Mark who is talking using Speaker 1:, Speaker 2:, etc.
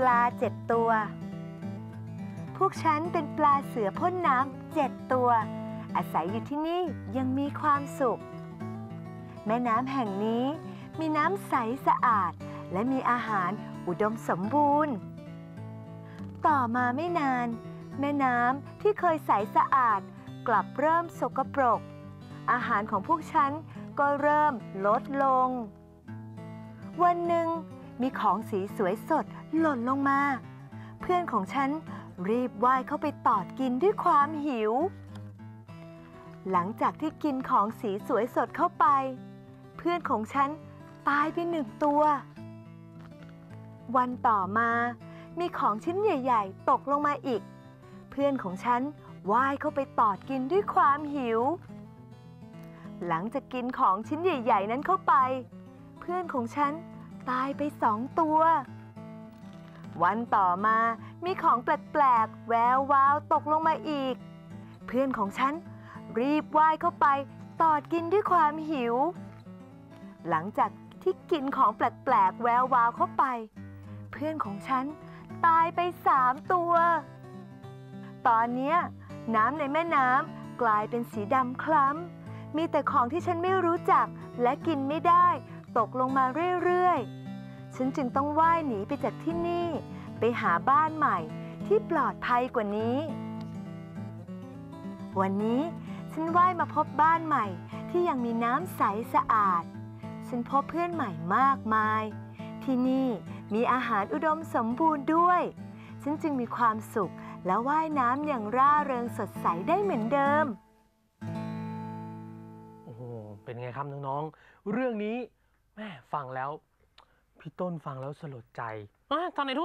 Speaker 1: ปลาเจ็ดตัว พวกฉันเป็นปลาเสือพ่นน้ำเจ็ดตัว อาศัยอยู่ที่นี่ยังมีความสุข แม่น้ำแห่งนี้มีน้ำใสสะอาด และมีอาหารอุดมสมบูรณ์ ต่อมาไม่นาน แม่น้ำที่เคยใสสะอาด กลับเริ่มสกปรก อาหารของพวกฉันก็เริ่มลดลง วันหนึ่ง มีของสีสวยสดหล่นลงมา เพื่อนของฉันรีบว่ายเข้าไปตอดกินด้วยความหิว หลังจากที่กินของสีสวยสดเข้าไป เพื่อนของฉันตายไปหนึ่งตัว วันต่อมา มีของชิ้นใหญ่ ๆ ตกลงมาอีก เพื่อนของฉันว่ายเข้าไปตอดกินด้วยความหิว หลังจากกินของชิ้นใหญ่ ๆ นั้นเข้าไป เพื่อนของฉัน ตายไปสองตัว วันต่อมามีของแปลกๆ แวววาวตกลงมาอีก เพื่อนของฉันรีบว่ายเข้าไปตอดกินด้วยความหิว หลังจากที่กินของแปลกๆ แวววาวเข้าไป เพื่อนของฉันตายไปสามตัว ตอนนี้น้ำในแม่น้ำกลายเป็นสีดำคล้ำ มีแต่ของที่ฉันไม่รู้จักและกินไม่ได้ ตกลงมาเรื่อยๆ ฉันจึงต้องว่ายหนีไปจากที่นี่ ไปหาบ้านใหม่ที่ปลอดภัยกว่านี้ วันนี้ฉันว่ายมาพบบ้านใหม่ที่ยังมีน้ำใสสะอาด ฉันพบเพื่อนใหม่มากมาย ที่นี่มีอาหารอุดมสมบูรณ์ด้วย ฉันจึงมีความสุขและว่ายน้ำอย่างร่าเริงสดใสได้เหมือนเดิม
Speaker 2: โอ้โห เป็นไงครับน้องๆ เรื่องนี้ แม่ฟังแล้ว พี่ต้นฟังแล้วสลดใจอะตอนไหนทุก